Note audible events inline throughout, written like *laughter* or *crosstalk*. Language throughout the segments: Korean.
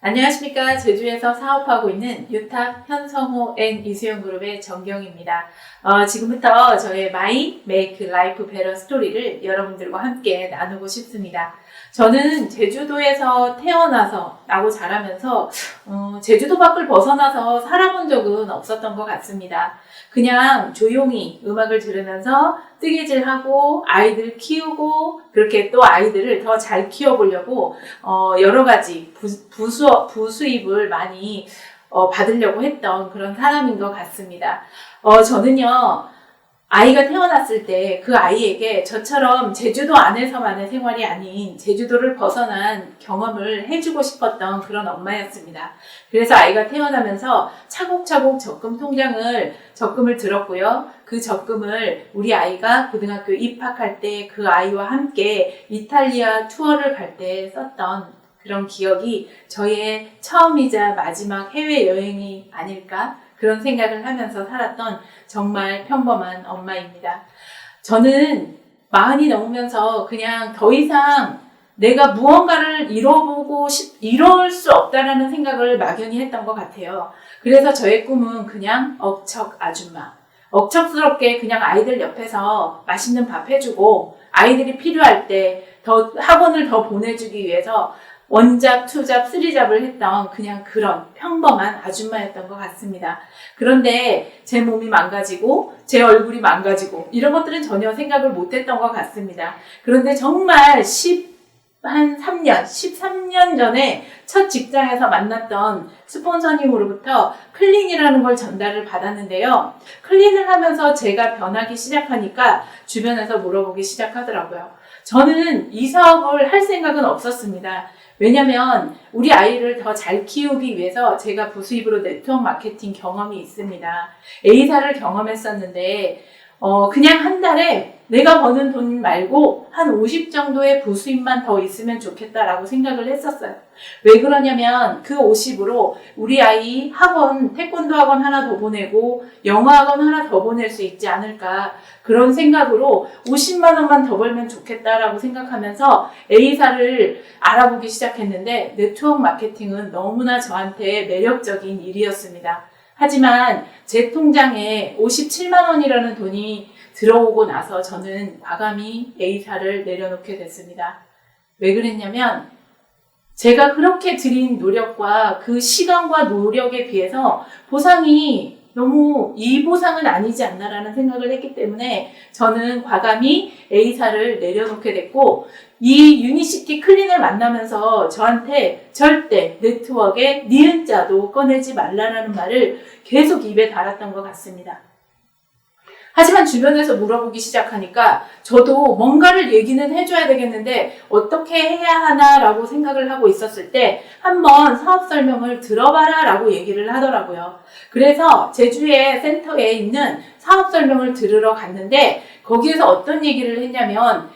안녕하십니까. 제주에서 사업하고 있는 유탁 현성호 앤 이수영 그룹의 정경입니다. 어, 지금부터 저의 마이 메이크 라이프 베러 스토리를 여러분들과 함께 나누고 싶습니다. 저는 제주도에서 태어나서 나고 자라면서 어, 제주도 밖을 벗어나서 살아본 적은 없었던 것 같습니다. 그냥 조용히 음악을 들으면서 뜨개질하고 아이들 키우고 그렇게 또 아이들을 더 잘 키워보려고 어, 여러 가지 부, 부수, 부수입을 많이 어, 받으려고 했던 그런 사람인 것 같습니다. 어, 저는요, 아이가 태어났을 때 그 아이에게 저처럼 제주도 안에서만의 생활이 아닌 제주도를 벗어난 경험을 해주고 싶었던 그런 엄마였습니다. 그래서 아이가 태어나면서 차곡차곡 적금 통장을 적금을 들었고요. 그 적금을 우리 아이가 고등학교 입학할 때 그 아이와 함께 이탈리아 투어를 갈 때 썼던 그런 기억이 저의 처음이자 마지막 해외 여행이 아닐까 그런 생각을 하면서 살았던 정말 평범한 엄마입니다. 저는 마흔이 넘으면서 그냥 더 이상 내가 무언가를 이뤄보고 싶, 이룰 수 없다라는 생각을 막연히 했던 것 같아요. 그래서 저의 꿈은 그냥 억척 아줌마. 억척스럽게 그냥 아이들 옆에서 맛있는 밥 해주고 아이들이 필요할 때 더 학원을 더 보내주기 위해서 원잡, 투잡, 쓰리잡을 했던 그냥 그런 평범한 아줌마였던 것 같습니다. 그런데 제 몸이 망가지고 제 얼굴이 망가지고 이런 것들은 전혀 생각을 못했던 것 같습니다. 그런데 정말 10, 한 3년, 13년 전에 첫 직장에서 만났던 스폰서님으로부터 클린이라는 걸 전달을 받았는데요. 클린을 하면서 제가 변하기 시작하니까 주변에서 물어보기 시작하더라고요. 저는 이 사업을 할 생각은 없었습니다. 왜냐면 우리 아이를 더 잘 키우기 위해서 제가 부수입으로 네트워크 마케팅 경험이 있습니다. A사를 경험했었는데 어, 그냥 한 달에 내가 버는 돈 말고 한 50 정도의 부수입만 더 있으면 좋겠다라고 생각을 했었어요. 왜 그러냐면 그 50으로 우리 아이 학원, 태권도 학원 하나 더 보내고 영어 학원 하나 더 보낼 수 있지 않을까. 그런 생각으로 50만 원만 더 벌면 좋겠다라고 생각하면서 A사를 알아보기 시작했는데 네트워크 마케팅은 너무나 저한테 매력적인 일이었습니다. 하지만 제 통장에 57만 원이라는 돈이 들어오고 나서 저는 과감히 A사를 내려놓게 됐습니다. 왜 그랬냐면 제가 그렇게 들인 노력과 그 시간과 노력에 비해서 보상이 너무 이 보상은 아니지 않나라는 생각을 했기 때문에 저는 과감히 A사를 내려놓게 됐고 이 유니시티 클린을 만나면서 저한테 절대 네트워크에 니은자도 꺼내지 말라라는 말을 계속 입에 달았던 것 같습니다. 하지만 주변에서 물어보기 시작하니까 저도 뭔가를 얘기는 해줘야 되겠는데 어떻게 해야 하나라고 생각을 하고 있었을 때 한번 사업 설명을 들어봐라 라고 얘기를 하더라고요. 그래서 제주의 센터에 있는 사업 설명을 들으러 갔는데 거기에서 어떤 얘기를 했냐면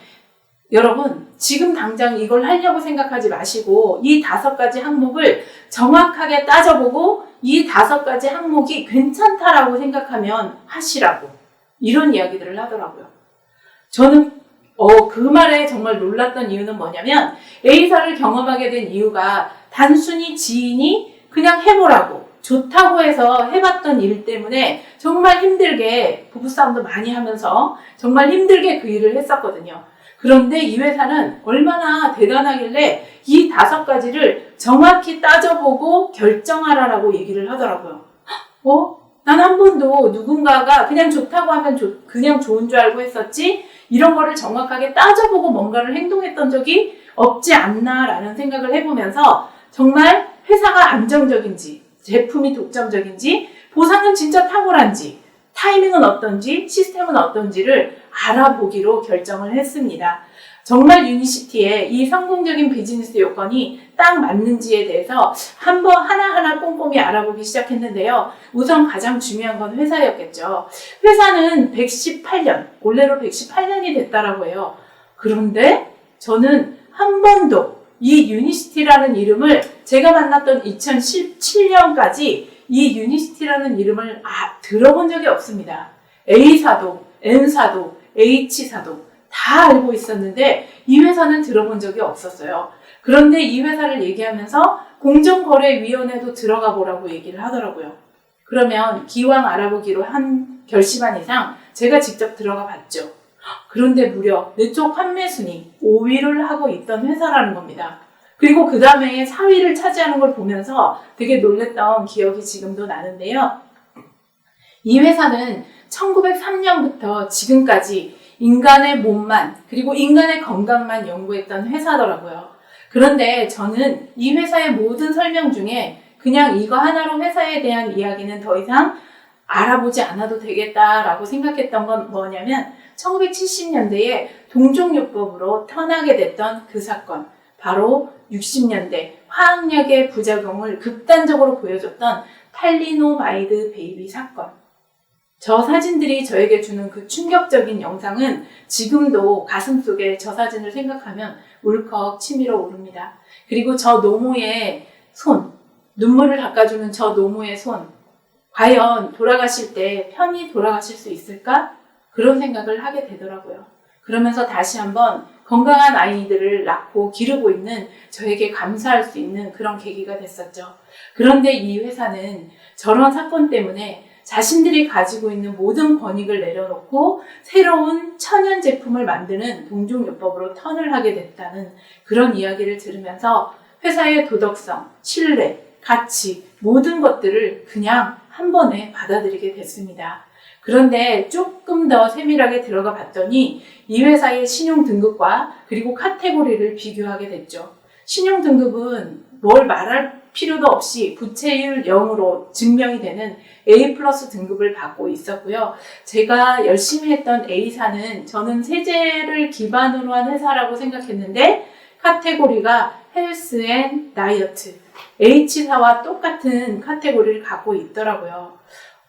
여러분 지금 당장 이걸 하려고 생각하지 마시고 이 다섯 가지 항목을 정확하게 따져보고 이 다섯 가지 항목이 괜찮다라고 생각하면 하시라고 이런 이야기들을 하더라고요. 저는 어, 그 말에 정말 놀랐던 이유는 뭐냐면 A사를 경험하게 된 이유가 단순히 지인이 그냥 해보라고 좋다고 해서 해봤던 일 때문에 정말 힘들게 부부싸움도 많이 하면서 정말 힘들게 그 일을 했었거든요. 그런데 이 회사는 얼마나 대단하길래 이 다섯 가지를 정확히 따져보고 결정하라라고 얘기를 하더라고요. 어? 난 한 번도 누군가가 그냥 좋다고 하면 좋- 그냥 좋은 줄 알고 했었지 이런 거를 정확하게 따져보고 뭔가를 행동했던 적이 없지 않나라는 생각을 해보면서 정말 회사가 안정적인지 제품이 독점적인지 보상은 진짜 탁월한지 타이밍은 어떤지 시스템은 어떤지를 알아보기로 결정을 했습니다. 정말 유니시티의 이 성공적인 비즈니스 요건이 딱 맞는지에 대해서 한번 하나하나 꼼꼼히 알아보기 시작했는데요. 우선 가장 중요한 건 회사였겠죠. 회사는 118년, 올해로 118년이 됐다라고 해요. 그런데 저는 한 번도 이 유니시티라는 이름을 제가 만났던 2017년까지 이 유니시티라는 이름을 아, 들어본 적이 없습니다. A사도, N사도, H사도 다다 알고 있었는데 이 회사는 들어본 적이 없었어요. 그런데 이 회사를 얘기하면서 공정거래위원회도 들어가 보라고 얘기를 하더라고요. 그러면 기왕 알아보기로 한 결심한 이상 제가 직접 들어가 봤죠. 그런데 무려 내쪽 판매 순위 5위를 하고 있던 회사라는 겁니다. 그리고 그 다음에 4위를 차지하는 걸 보면서 되게 놀랬던 기억이 지금도 나는데요. 이 회사는 1903년부터 지금까지 인간의 몸만 그리고 인간의 건강만 연구했던 회사더라고요. 그런데 저는 이 회사의 모든 설명 중에 그냥 이거 하나로 회사에 대한 이야기는 더 이상 알아보지 않아도 되겠다라고 생각했던 건 뭐냐면 1970년대에 동종요법으로 터나게 됐던 그 사건 바로 60년대 화학약의 부작용을 극단적으로 보여줬던 탈리노마이드 베이비 사건 저 사진들이 저에게 주는 그 충격적인 영상은 지금도 가슴 속에 저 사진을 생각하면 울컥 치밀어 오릅니다. 그리고 저 노모의 손, 눈물을 닦아주는 저 노모의 손, 과연 돌아가실 때 편히 돌아가실 수 있을까? 그런 생각을 하게 되더라고요. 그러면서 다시 한번 건강한 아이들을 낳고 기르고 있는 저에게 감사할 수 있는 그런 계기가 됐었죠. 그런데 이 회사는 저런 사건 때문에 자신들이 가지고 있는 모든 권익을 내려놓고 새로운 천연 제품을 만드는 동종요법으로 턴을 하게 됐다는 그런 이야기를 들으면서 회사의 도덕성, 신뢰, 가치, 모든 것들을 그냥 한 번에 받아들이게 됐습니다. 그런데 조금 더 세밀하게 들어가 봤더니 이 회사의 신용 등급과 그리고 카테고리를 비교하게 됐죠. 신용 등급은 뭘 말할 필요도 없이 부채율 0으로 증명이 되는 A 플러스 등급을 받고 있었고요. 제가 열심히 했던 A사는 저는 세제를 기반으로 한 회사라고 생각했는데 카테고리가 헬스 앤 다이어트 H사와 똑같은 카테고리를 갖고 있더라고요.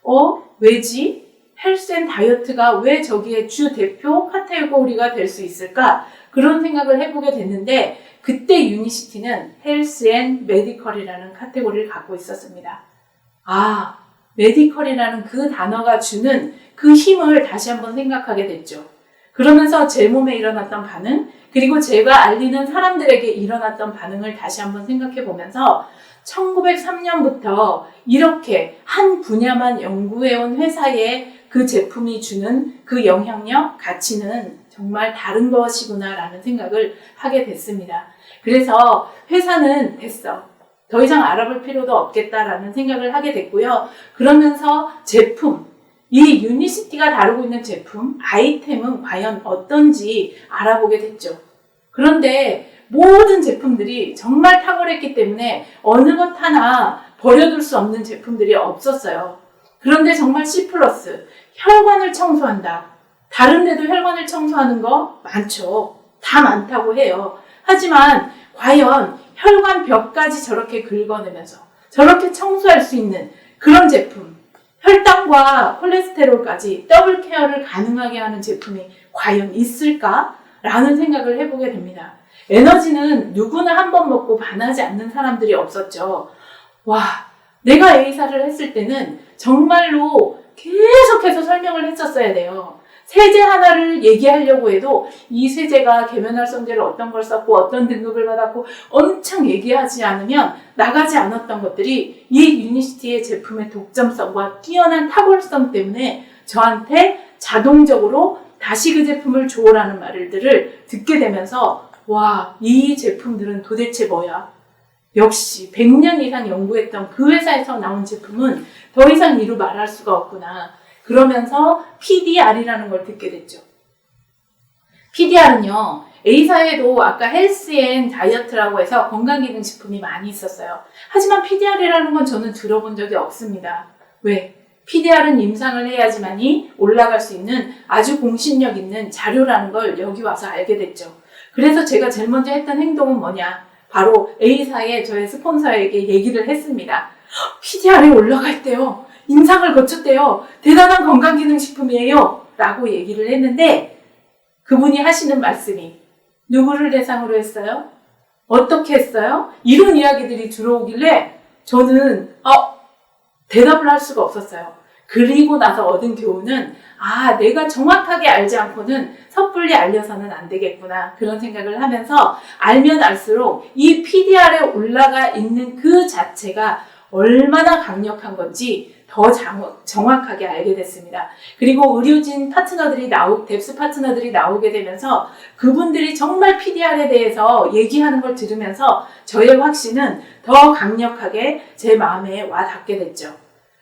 어? 왜지? 헬스 앤 다이어트가 왜 저기에 주 대표 카테고리가 될 수 있을까? 그런 생각을 해보게 됐는데 그때 유니시티는 헬스 앤 메디컬이라는 카테고리를 갖고 있었습니다. 아, 메디컬이라는 그 단어가 주는 그 힘을 다시 한번 생각하게 됐죠. 그러면서 제 몸에 일어났던 반응, 그리고 제가 알리는 사람들에게 일어났던 반응을 다시 한번 생각해 보면서 1903년부터 이렇게 한 분야만 연구해온 회사의 그 제품이 주는 그 영향력, 가치는 정말 다른 것이구나라는 생각을 하게 됐습니다. 그래서 회사는 됐어. 더 이상 알아볼 필요도 없겠다라는 생각을 하게 됐고요. 그러면서 제품, 이 유니시티가 다루고 있는 제품, 아이템은 과연 어떤지 알아보게 됐죠. 그런데 모든 제품들이 정말 탁월했기 때문에 어느 것 하나 버려둘 수 없는 제품들이 없었어요. 그런데 정말 C 플러스, 혈관을 청소한다. 다른 데도 혈관을 청소하는 거 많죠. 다 많다고 해요. 하지만 과연 혈관 벽까지 저렇게 긁어내면서 저렇게 청소할 수 있는 그런 제품, 혈당과 콜레스테롤까지 더블 케어를 가능하게 하는 제품이 과연 있을까? 라는 생각을 해보게 됩니다. 에너지는 누구나 한 번 먹고 반하지 않는 사람들이 없었죠. 와, 내가 A사를 했을 때는 정말로 계속해서 설명을 했었어야 돼요. 세제 하나를 얘기하려고 해도 이 세제가 계면활성제를 어떤 걸 썼고 어떤 등급을 받았고 엄청 얘기하지 않으면 나가지 않았던 것들이 이 유니시티의 제품의 독점성과 뛰어난 탁월성 때문에 저한테 자동적으로 다시 그 제품을 주오라는 말들을 듣게 되면서 와, 이 제품들은 도대체 뭐야? 역시 100년 이상 연구했던 그 회사에서 나온 제품은 더 이상 이루 말할 수가 없구나. 그러면서 PDR이라는 걸 듣게 됐죠. PDR은요, A사에도 아까 헬스 앤 다이어트라고 해서 건강기능식품이 많이 있었어요. 하지만 PDR이라는 건 저는 들어본 적이 없습니다. 왜? PDR은 임상을 해야지만이 올라갈 수 있는 아주 공신력 있는 자료라는 걸 여기 와서 알게 됐죠. 그래서 제가 제일 먼저 했던 행동은 뭐냐? 바로 A사의 저의 스폰서에게 얘기를 했습니다. PDR이 올라갈 때요. 임상을 거쳤대요. 대단한 건강기능식품이에요. 라고 얘기를 했는데 그분이 하시는 말씀이 누구를 대상으로 했어요? 어떻게 했어요? 이런 이야기들이 들어오길래 저는 어, 대답을 할 수가 없었어요. 그리고 나서 얻은 교훈은 아, 내가 정확하게 알지 않고는 섣불리 알려서는 안 되겠구나. 그런 생각을 하면서 알면 알수록 이 PDR에 올라가 있는 그 자체가 얼마나 강력한 건지 더 장- 정확하게 알게 됐습니다. 그리고 의료진 파트너들이 나오, 뎁스 파트너들이 나오게 되면서 그분들이 정말 PDR에 대해서 얘기하는 걸 들으면서 저의 확신은 더 강력하게 제 마음에 와 닿게 됐죠.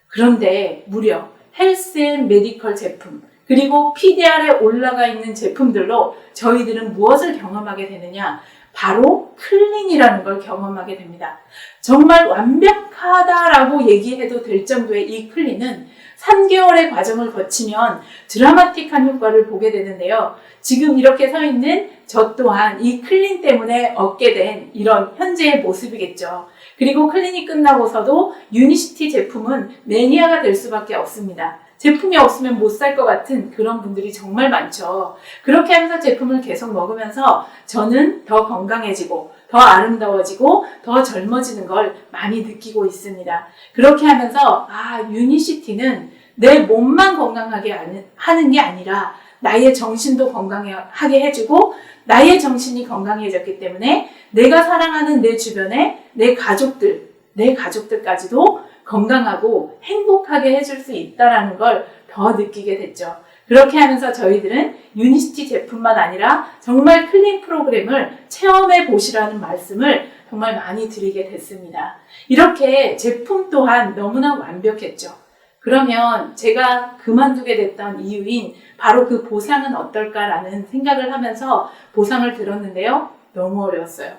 그런데 무려 헬스 앤 메디컬 제품 그리고 PDR에 올라가 있는 제품들로 저희들은 무엇을 경험하게 되느냐? 바로 클린이라는 걸 경험하게 됩니다. 정말 완벽하다라고 얘기해도 될 정도의 이 클린은 3개월의 과정을 거치면 드라마틱한 효과를 보게 되는데요. 지금 이렇게 서 있는 저 또한 이 클린 때문에 얻게 된 이런 현재의 모습이겠죠. 그리고 클린이 끝나고서도 유니시티 제품은 매니아가 될 수밖에 없습니다. 제품이 없으면 못 살 것 같은 그런 분들이 정말 많죠. 그렇게 하면서 제품을 계속 먹으면서 저는 더 건강해지고 더 아름다워지고 더 젊어지는 걸 많이 느끼고 있습니다. 그렇게 하면서 아 유니시티는 내 몸만 건강하게 하는 게 아니라 나의 정신도 건강하게 해주고 나의 정신이 건강해졌기 때문에 내가 사랑하는 내 주변에 내 가족들, 내 가족들까지도 건강하고 행복하게 해줄 수 있다라는 걸 더 느끼게 됐죠. 그렇게 하면서 저희들은 유니시티 제품만 아니라 정말 클린 프로그램을 체험해 보시라는 말씀을 정말 많이 드리게 됐습니다. 이렇게 제품 또한 너무나 완벽했죠. 그러면 제가 그만두게 됐던 이유인 바로 그 보상은 어떨까라는 생각을 하면서 보상을 들었는데요. 너무 어려웠어요.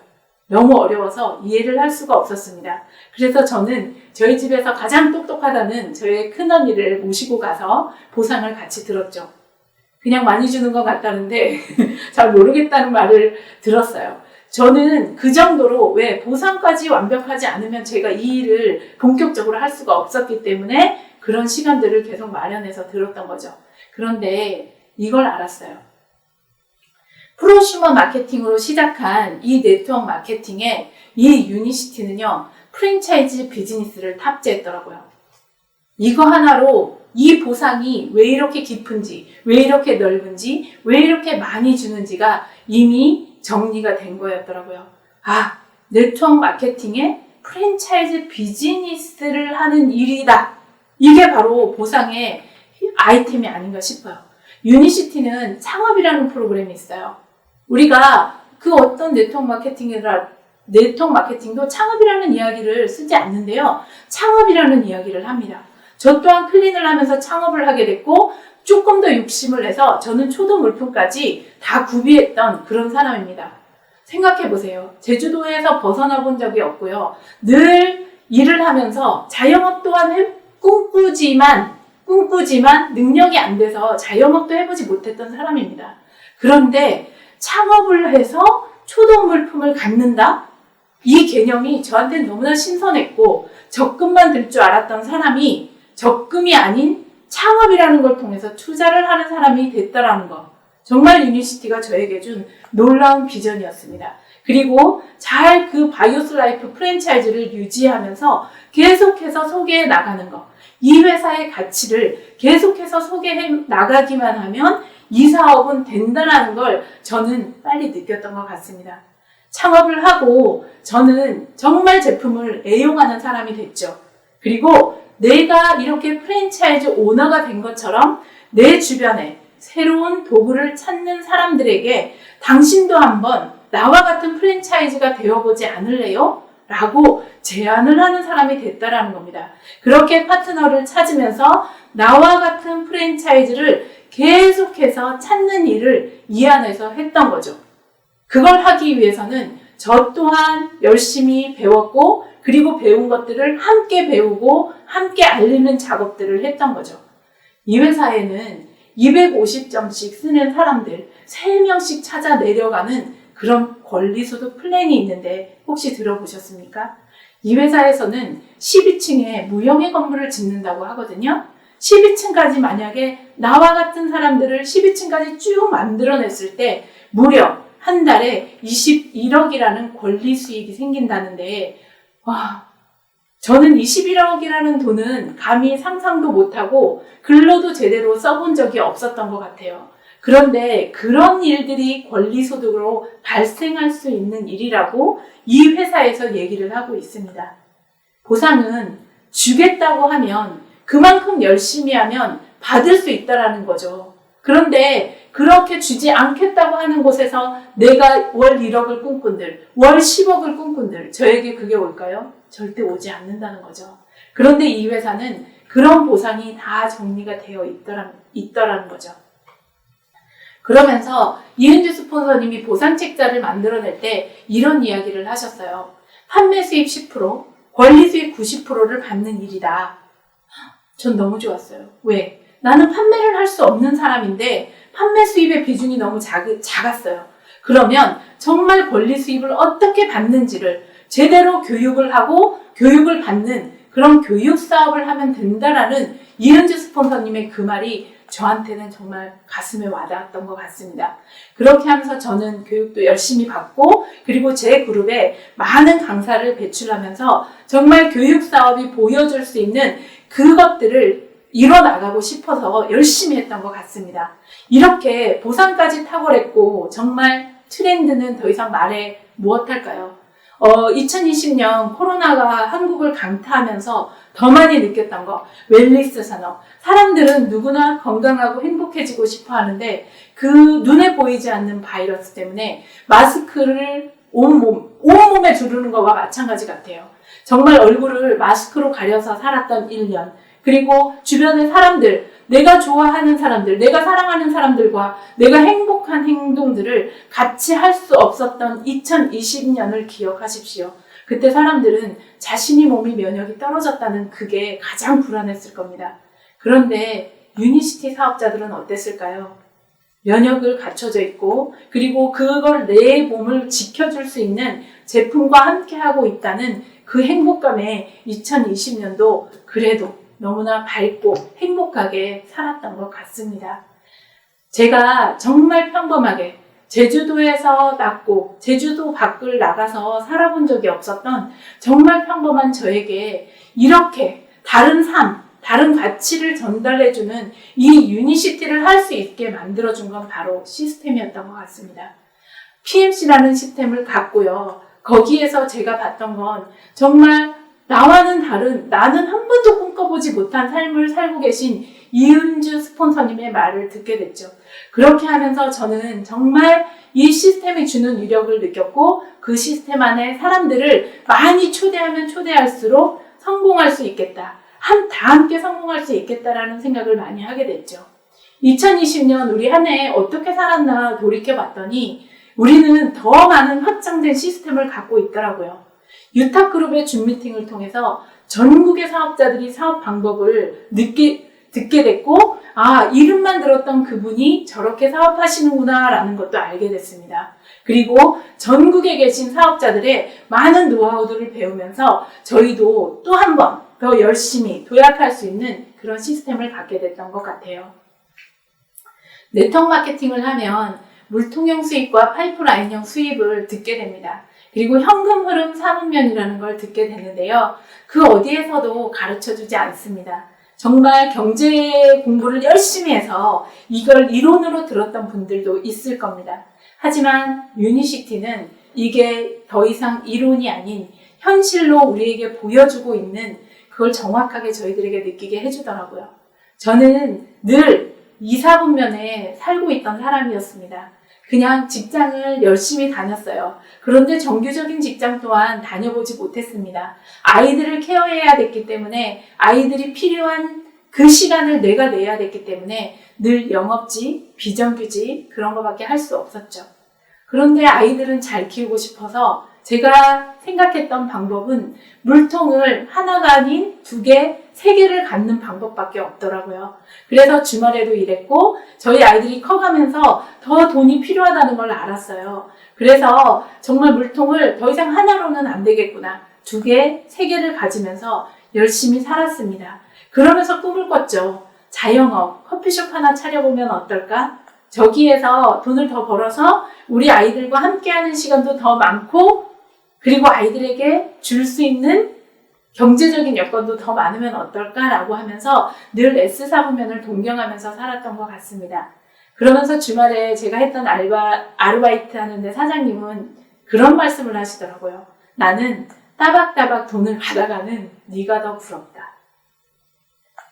너무 어려워서 이해를 할 수가 없었습니다. 그래서 저는 저희 집에서 가장 똑똑하다는 저의 큰언니를 모시고 가서 보상을 같이 들었죠. 그냥 많이 주는 것 같다는데 *laughs* 잘 모르겠다는 말을 들었어요. 저는 그 정도로 왜 보상까지 완벽하지 않으면 제가 이 일을 본격적으로 할 수가 없었기 때문에 그런 시간들을 계속 마련해서 들었던 거죠. 그런데 이걸 알았어요. 프로슈머 마케팅으로 시작한 이 네트워크 마케팅에 이 유니시티는요, 프랜차이즈 비즈니스를 탑재했더라고요. 이거 하나로 이 보상이 왜 이렇게 깊은지, 왜 이렇게 넓은지, 왜 이렇게 많이 주는지가 이미 정리가 된 거였더라고요. 아, 네트워크 마케팅에 프랜차이즈 비즈니스를 하는 일이다. 이게 바로 보상의 아이템이 아닌가 싶어요. 유니시티는 창업이라는 프로그램이 있어요. 우리가 그 어떤 네트워크 마케팅이라 네트워크 마케팅도 창업이라는 이야기를 쓰지 않는데요. 창업이라는 이야기를 합니다. 저 또한 클린을 하면서 창업을 하게 됐고 조금 더 욕심을 내서 저는 초도 물품까지 다 구비했던 그런 사람입니다. 생각해 보세요. 제주도에서 벗어나 본 적이 없고요. 늘 일을 하면서 자영업 또한 해- 꿈꾸지만 꿈꾸지만 능력이 안 돼서 자영업도 해보지 못했던 사람입니다. 그런데 창업을 해서 초도 물품을 갖는다? 이 개념이 저한테 너무나 신선했고 적금만 들 줄 알았던 사람이 적금이 아닌 창업이라는 걸 통해서 투자를 하는 사람이 됐다라는 거. 정말 유니시티가 저에게 준 놀라운 비전이었습니다. 그리고 잘 그 바이오스 라이프 프랜차이즈를 유지하면서 계속해서 소개해 나가는 거. 이 회사의 가치를 계속해서 소개해 나가기만 하면 이 사업은 된다라는 걸 저는 빨리 느꼈던 것 같습니다. 창업을 하고 저는 정말 제품을 애용하는 사람이 됐죠. 그리고 내가 이렇게 프랜차이즈 오너가 된 것처럼 내 주변에 새로운 도구를 찾는 사람들에게 당신도 한번 나와 같은 프랜차이즈가 되어보지 않을래요? 라고 제안을 하는 사람이 됐다라는 겁니다. 그렇게 파트너를 찾으면서 나와 같은 프랜차이즈를 계속해서 찾는 일을 이 안에서 했던 거죠. 그걸 하기 위해서는 저 또한 열심히 배웠고 그리고 배운 것들을 함께 배우고 함께 알리는 작업들을 했던 거죠. 이 회사에는 250점씩 쓰는 사람들 3명씩 찾아 내려가는 그런 권리소득 플랜이 있는데 혹시 들어보셨습니까? 이 회사에서는 12층에 무형의 건물을 짓는다고 하거든요. 12층까지 만약에 나와 같은 사람들을 12층까지 쭉 만들어냈을 때 무려 한 달에 21억이라는 권리 수익이 생긴다는데 와 저는 21억이라는 돈은 감히 상상도 못하고 근로도 제대로 써본 적이 없었던 것 같아요. 그런데 그런 일들이 권리소득으로 발생할 수 있는 일이라고 이 회사에서 얘기를 하고 있습니다. 보상은 주겠다고 하면 그만큼 열심히 하면 받을 수 있다라는 거죠. 그런데 그렇게 주지 않겠다고 하는 곳에서 내가 월 1억을 꿈꾼들, 월 10억을 꿈꾼들, 저에게 그게 올까요? 절대 오지 않는다는 거죠. 그런데 이 회사는 그런 보상이 다 정리가 되어 있더라, 있더라는 거죠. 그러면서 이은주 스폰서님이 보상 책자를 만들어낼 때 이런 이야기를 하셨어요. 판매 수입 10%, 권리 수입 90%를 받는 일이다. 전 너무 좋았어요. 왜? 나는 판매를 할 수 없는 사람인데 판매 수입의 비중이 너무 작, 작았어요. 그러면 정말 권리 수입을 어떻게 받는지를 제대로 교육을 하고 교육을 받는 그런 교육 사업을 하면 된다라는 이은주 스폰서님의 그 말이 저한테는 정말 가슴에 와닿았던 것 같습니다. 그렇게 하면서 저는 교육도 열심히 받고 그리고 제 그룹에 많은 강사를 배출하면서 정말 교육 사업이 보여줄 수 있는 그것들을 이뤄나가고 싶어서 열심히 했던 것 같습니다. 이렇게 보상까지 탁월했고 정말 트렌드는 더 이상 말해 무엇할까요? 어, 2020년 코로나가 한국을 강타하면서 더 많이 느꼈던 거 웰리스 산업 사람들은 누구나 건강하고 행복해지고 싶어 하는데 그 눈에 보이지 않는 바이러스 때문에 마스크를 온몸 온몸에 두르는 것과 마찬가지 같아요. 정말 얼굴을 마스크로 가려서 살았던 1년 그리고 주변의 사람들, 내가 좋아하는 사람들, 내가 사랑하는 사람들과 내가 행복한 행동들을 같이 할 수 없었던 2020년을 기억하십시오. 그때 사람들은 자신이 몸이 면역이 떨어졌다는 그게 가장 불안했을 겁니다. 그런데 유니시티 사업자들은 어땠을까요? 면역을 갖춰져 있고, 그리고 그걸 내 몸을 지켜줄 수 있는 제품과 함께 하고 있다는 그 행복감에 2020년도 그래도 너무나 밝고 행복하게 살았던 것 같습니다. 제가 정말 평범하게 제주도에서 낳고 제주도 밖을 나가서 살아본 적이 없었던 정말 평범한 저에게 이렇게 다른 삶, 다른 가치를 전달해주는 이 유니시티를 할 수 있게 만들어준 건 바로 시스템이었던 것 같습니다. PMC라는 시스템을 갖고요. 거기에서 제가 봤던 건 정말 나와는 다른 나는 한 번도 꿈 꿔보지 못한 삶을 살고 계신 이은주 스폰서님의 말을 듣게 됐죠. 그렇게 하면서 저는 정말 이 시스템이 주는 위력을 느꼈고 그 시스템 안에 사람들을 많이 초대하면 초대할수록 성공할 수 있겠다. 한, 다 함께 성공할 수 있겠다라는 생각을 많이 하게 됐죠. 2020년 우리 한 해 어떻게 살았나 돌이켜 봤더니 우리는 더 많은 확장된 시스템을 갖고 있더라고요. 유타그룹의 줌 미팅을 통해서 전국의 사업자들이 사업 방법을 늦게, 듣게 됐고, 아, 이름만 들었던 그분이 저렇게 사업하시는구나 라는 것도 알게 됐습니다. 그리고 전국에 계신 사업자들의 많은 노하우들을 배우면서 저희도 또 한 번 더 열심히 도약할 수 있는 그런 시스템을 갖게 됐던 것 같아요. 네트워크 마케팅을 하면 물통형 수입과 파이프라인형 수입을 듣게 됩니다. 그리고 현금 흐름 사분면이라는 걸 듣게 되는데요. 그 어디에서도 가르쳐 주지 않습니다. 정말 경제 공부를 열심히 해서 이걸 이론으로 들었던 분들도 있을 겁니다. 하지만 유니시티는 이게 더 이상 이론이 아닌 현실로 우리에게 보여주고 있는 그걸 정확하게 저희들에게 느끼게 해주더라고요. 저는 늘 2, 4분면에 살고 있던 사람이었습니다. 그냥 직장을 열심히 다녔어요. 그런데 정규적인 직장 또한 다녀보지 못했습니다. 아이들을 케어해야 됐기 때문에 아이들이 필요한 그 시간을 내가 내야 됐기 때문에 늘 영업직, 비정규직 그런 거밖에 할 수 없었죠. 그런데 아이들은 잘 키우고 싶어서 제가 생각했던 방법은 물통을 하나가 아닌 두 개, 세 개를 갖는 방법밖에 없더라고요. 그래서 주말에도 일했고 저희 아이들이 커가면서 더 돈이 필요하다는 걸 알았어요. 그래서 정말 물통을 더 이상 하나로는 안 되겠구나. 두 개, 세 개를 가지면서 열심히 살았습니다. 그러면서 꿈을 꿨죠. 자영업, 커피숍 하나 차려보면 어떨까? 저기에서 돈을 더 벌어서 우리 아이들과 함께하는 시간도 더 많고 그리고 아이들에게 줄 수 있는 경제적인 여건도 더 많으면 어떨까라고 하면서 늘 S사부면을 동경하면서 살았던 것 같습니다. 그러면서 주말에 제가 했던 알바, 아르바이트 하는데 사장님은 그런 말씀을 하시더라고요. 나는 따박따박 돈을 받아가는 네가 더 부럽다.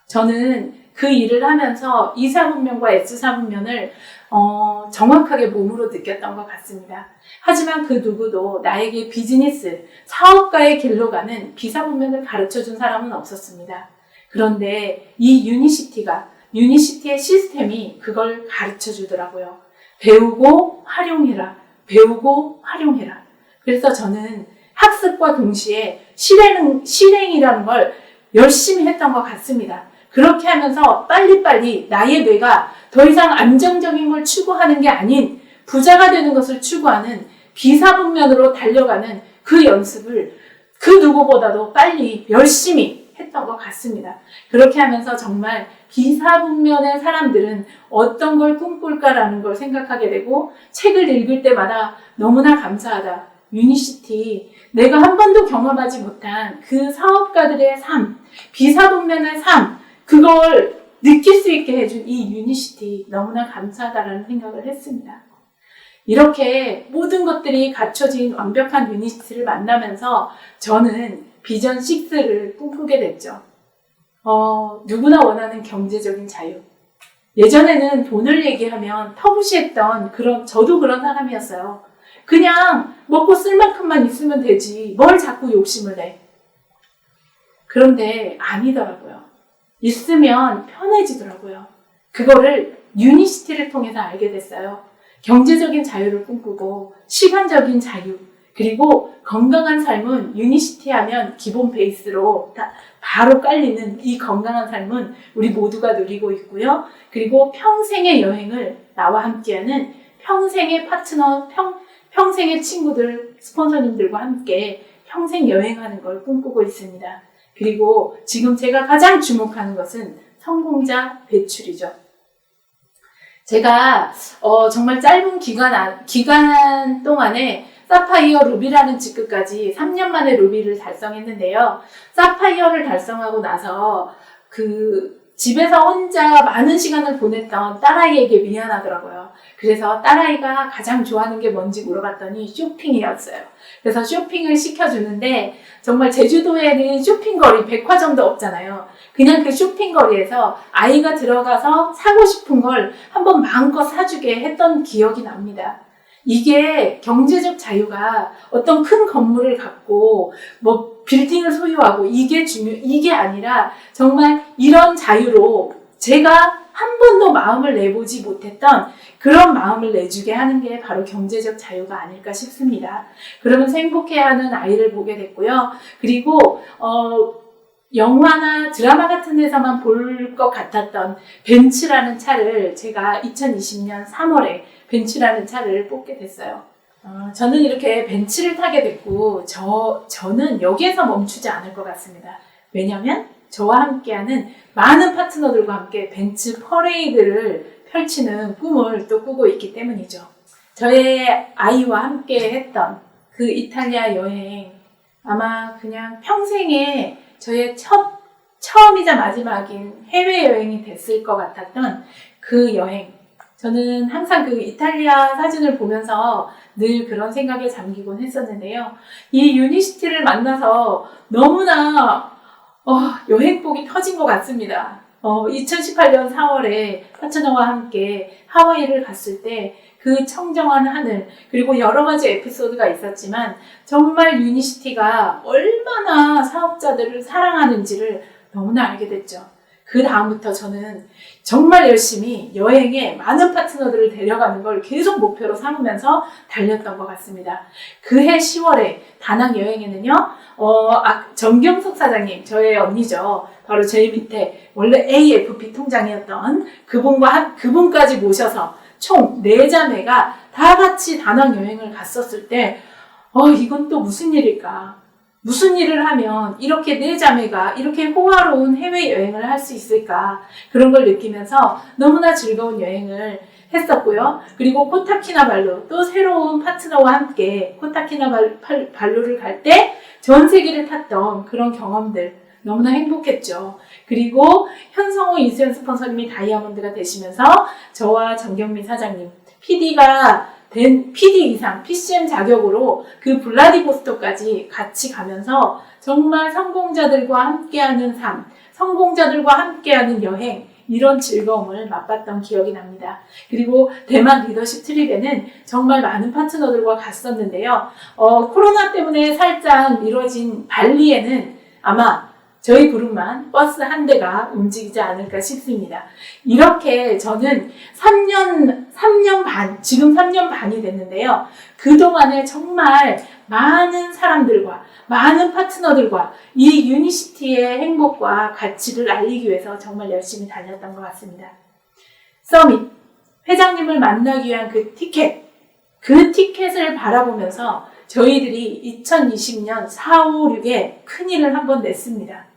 저는 그 일을 하면서 이사 분면과 S사 분면을 어, 정확하게 몸으로 느꼈던 것 같습니다. 하지만 그 누구도 나에게 비즈니스, 사업가의 길로 가는 비사 분면을 가르쳐 준 사람은 없었습니다. 그런데 이 유니시티가, 유니시티의 시스템이 그걸 가르쳐 주더라고요. 배우고 활용해라. 배우고 활용해라. 그래서 저는 학습과 동시에 실행, 실행이라는 걸 열심히 했던 것 같습니다. 그렇게 하면서 빨리빨리 나의 뇌가 더 이상 안정적인 걸 추구하는 게 아닌 부자가 되는 것을 추구하는 비사분면으로 달려가는 그 연습을 그 누구보다도 빨리 열심히 했던 것 같습니다. 그렇게 하면서 정말 비사분면의 사람들은 어떤 걸 꿈꿀까라는 걸 생각하게 되고 책을 읽을 때마다 너무나 감사하다. 유니시티, 내가 한 번도 경험하지 못한 그 사업가들의 삶, 비사분면의 삶, 그걸 느낄 수 있게 해준 이 유니시티 너무나 감사하다라는 생각을 했습니다. 이렇게 모든 것들이 갖춰진 완벽한 유니시티를 만나면서 저는 비전 6를 꿈꾸게 됐죠. 어, 누구나 원하는 경제적인 자유. 예전에는 돈을 얘기하면 터부시했던 그런, 저도 그런 사람이었어요. 그냥 먹고 쓸 만큼만 있으면 되지. 뭘 자꾸 욕심을 내. 그런데 아니더라고요. 있으면 편해지더라고요. 그거를 유니시티를 통해서 알게 됐어요. 경제적인 자유를 꿈꾸고 시간적인 자유 그리고 건강한 삶은 유니시티 하면 기본 베이스로 다 바로 깔리는 이 건강한 삶은 우리 모두가 누리고 있고요. 그리고 평생의 여행을 나와 함께하는 평생의 파트너, 평, 평생의 친구들, 스폰서님들과 함께 평생 여행하는 걸 꿈꾸고 있습니다. 그리고 지금 제가 가장 주목하는 것은 성공자 배출이죠. 제가 어, 정말 짧은 기간, 안- 기간 동안에 사파이어 루비라는 직급까지 3년 만에 루비를 달성했는데요. 사파이어를 달성하고 나서 그 집에서 혼자 많은 시간을 보냈던 딸아이에게 미안하더라고요. 그래서 딸아이가 가장 좋아하는 게 뭔지 물어봤더니 쇼핑이었어요. 그래서 쇼핑을 시켜주는데 정말 제주도에는 쇼핑거리 백화점도 없잖아요. 그냥 그 쇼핑거리에서 아이가 들어가서 사고 싶은 걸 한번 마음껏 사주게 했던 기억이 납니다. 이게 경제적 자유가 어떤 큰 건물을 갖고 뭐 빌딩을 소유하고 이게 중요, 이게 아니라 정말 이런 자유로 제가 한 번도 마음을 내보지 못했던 그런 마음을 내주게 하는 게 바로 경제적 자유가 아닐까 싶습니다. 그러면서 행복해하는 아이를 보게 됐고요. 그리고 어, 영화나 드라마 같은 데서만 볼 것 같았던 벤츠라는 차를 제가 2020년 3월에 벤츠라는 차를 뽑게 됐어요. 어, 저는 이렇게 벤츠를 타게 됐고, 저, 저는 여기에서 멈추지 않을 것 같습니다. 왜냐면, 저와 함께하는 많은 파트너들과 함께 벤츠 퍼레이드를 펼치는 꿈을 또 꾸고 있기 때문이죠. 저의 아이와 함께 했던 그 이탈리아 여행, 아마 그냥 평생에 저의 첫, 처음이자 마지막인 해외여행이 됐을 것 같았던 그 여행. 저는 항상 그 이탈리아 사진을 보면서 늘 그런 생각에 잠기곤 했었는데요. 이 유니시티를 만나서 너무나 어, 여행복이 터진 것 같습니다. 어, 2018년 4월에 파트너와 함께 하와이를 갔을 때 그 청정한 하늘 그리고 여러 가지 에피소드가 있었지만 정말 유니시티가 얼마나 사업자들을 사랑하는지를 너무나 알게 됐죠. 그 다음부터 저는 정말 열심히 여행에 많은 파트너들을 데려가는 걸 계속 목표로 삼으면서 달렸던 것 같습니다. 그해 10월에 다낭 여행에는요, 어, 아, 정경석 사장님, 저의 언니죠. 바로 제 밑에 원래 AFP 통장이었던 그분과 한, 그분까지 모셔서 총 4자매가 다 같이 다낭 여행을 갔었을 때, 어, 이건 또 무슨 일일까? 무슨 일을 하면 이렇게 네 자매가 이렇게 호화로운 해외 여행을 할 수 있을까? 그런 걸 느끼면서 너무나 즐거운 여행을 했었고요. 그리고 코타키나발루 또 새로운 파트너와 함께 코타키나발루를 갈 때 전 세계를 탔던 그런 경험들 너무나 행복했죠. 그리고 현성호 이수연 스폰서님이 다이아몬드가 되시면서 저와 정경민 사장님, PD가 된 PD 이상 PCM 자격으로 그 블라디보스토크까지 같이 가면서 정말 성공자들과 함께하는 삶, 성공자들과 함께하는 여행 이런 즐거움을 맛봤던 기억이 납니다. 그리고 대만 리더십 트립에는 정말 많은 파트너들과 갔었는데요. 어, 코로나 때문에 살짝 미뤄진 발리에는 아마 저희 그룹만 버스 한 대가 움직이지 않을까 싶습니다. 이렇게 저는 3년, 3년 반, 지금 3년 반이 됐는데요. 그동안에 정말 많은 사람들과, 많은 파트너들과 이 유니시티의 행복과 가치를 알리기 위해서 정말 열심히 다녔던 것 같습니다. 서밋, 회장님을 만나기 위한 그 티켓, 그 티켓을 바라보면서 저희들이 2020년 4, 5, 6에 큰일을 한번 냈습니다.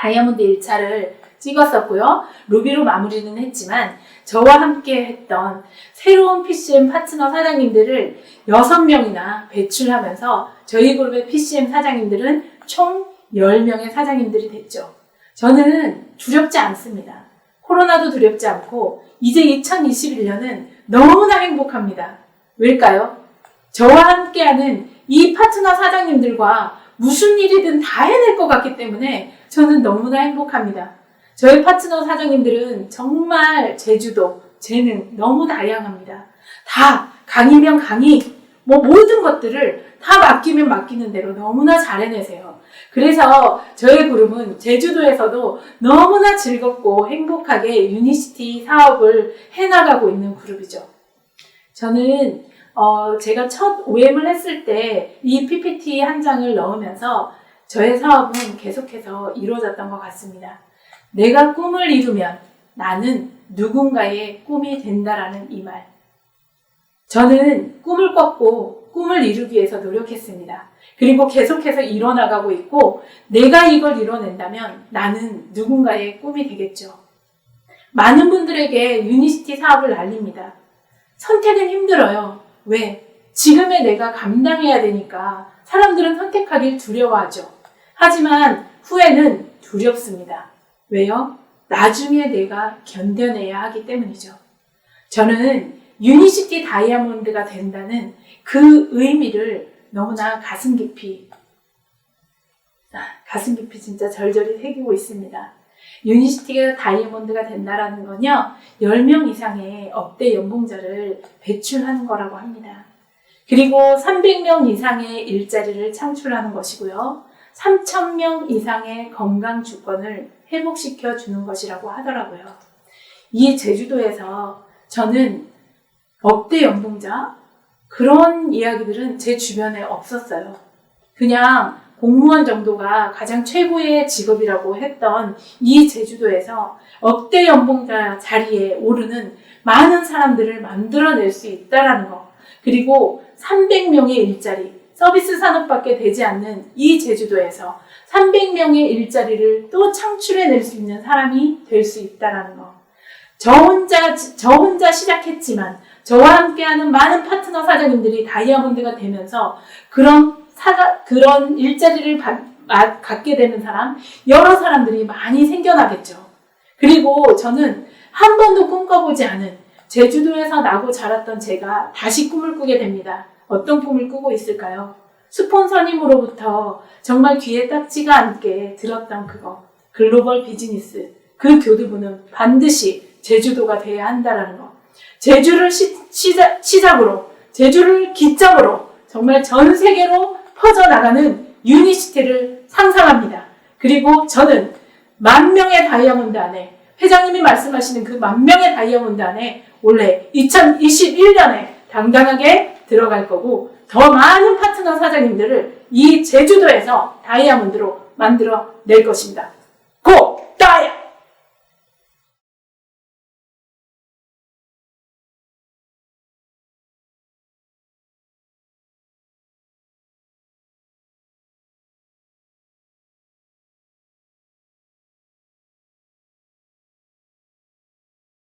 다이아몬드 1차를 찍었었고요. 루비로 마무리는 했지만 저와 함께 했던 새로운 PCM 파트너 사장님들을 6명이나 배출하면서 저희 그룹의 PCM 사장님들은 총 10명의 사장님들이 됐죠. 저는 두렵지 않습니다. 코로나도 두렵지 않고 이제 2021년은 너무나 행복합니다. 왜일까요? 저와 함께하는 이 파트너 사장님들과 무슨 일이든 다 해낼 것 같기 때문에 저는 너무나 행복합니다. 저희 파트너 사장님들은 정말 제주도, 재능 너무 다양합니다. 다 강의면 강의, 뭐 모든 것들을 다 맡기면 맡기는 대로 너무나 잘 해내세요. 그래서 저희 그룹은 제주도에서도 너무나 즐겁고 행복하게 유니시티 사업을 해나가고 있는 그룹이죠. 저는 어, 제가 첫 OM을 했을 때 이 PPT 한 장을 넣으면서 저의 사업은 계속해서 이루어졌던 것 같습니다. 내가 꿈을 이루면 나는 누군가의 꿈이 된다라는 이 말. 저는 꿈을 꿨고 꿈을 이루기 위해서 노력했습니다. 그리고 계속해서 이뤄나가고 있고 내가 이걸 이뤄낸다면 나는 누군가의 꿈이 되겠죠. 많은 분들에게 유니시티 사업을 알립니다. 선택은 힘들어요. 왜? 지금의 내가 감당해야 되니까 사람들은 선택하길 두려워하죠. 하지만 후회는 두렵습니다. 왜요? 나중에 내가 견뎌내야 하기 때문이죠. 저는 유니시티 다이아몬드가 된다는 그 의미를 너무나 가슴 깊이, 아, 가슴 깊이 진짜 절절히 새기고 있습니다. 유니시티가 다이아몬드가 된다라는 건요, 10명 이상의 업대 연봉자를 배출하는 거라고 합니다. 그리고 300명 이상의 일자리를 창출하는 것이고요. 3,000명 이상의 건강 주권을 회복시켜 주는 것이라고 하더라고요. 이 제주도에서 저는 억대 연봉자 그런 이야기들은 제 주변에 없었어요. 그냥 공무원 정도가 가장 최고의 직업이라고 했던 이 제주도에서 억대 연봉자 자리에 오르는 많은 사람들을 만들어낼 수 있다라는 거. 그리고 300명의 일자리, 서비스 산업밖에 되지 않는 이 제주도에서 300명의 일자리를 또 창출해낼 수 있는 사람이 될 수 있다라는 거. 저 혼자, 저 혼자 시작했지만 저와 함께하는 많은 파트너 사장님들이 다이아몬드가 되면서 그런 사가, 그런 일자리를 받, 마, 갖게 되는 사람, 여러 사람들이 많이 생겨나겠죠. 그리고 저는 한 번도 꿈꿔보지 않은 제주도에서 나고 자랐던 제가 다시 꿈을 꾸게 됩니다. 어떤 꿈을 꾸고 있을까요? 스폰서님으로부터 정말 귀에 딱지가 않게 들었던 그거. 글로벌 비즈니스. 그 교두부는 반드시 제주도가 돼야 한다라는 거. 제주를 시, 시작, 시작으로, 제주를 기점으로 정말 전 세계로 퍼져나가는 유니시티를 상상합니다. 그리고 저는 만 명의 다이아몬드 안에 회장님이 말씀하시는 그 만 명의 다이아몬드 안에 원래 2021년에 당당하게 들어갈 거고 더 많은 파트너 사장님들을 이 제주도에서 다이아몬드로 만들어 낼 것입니다.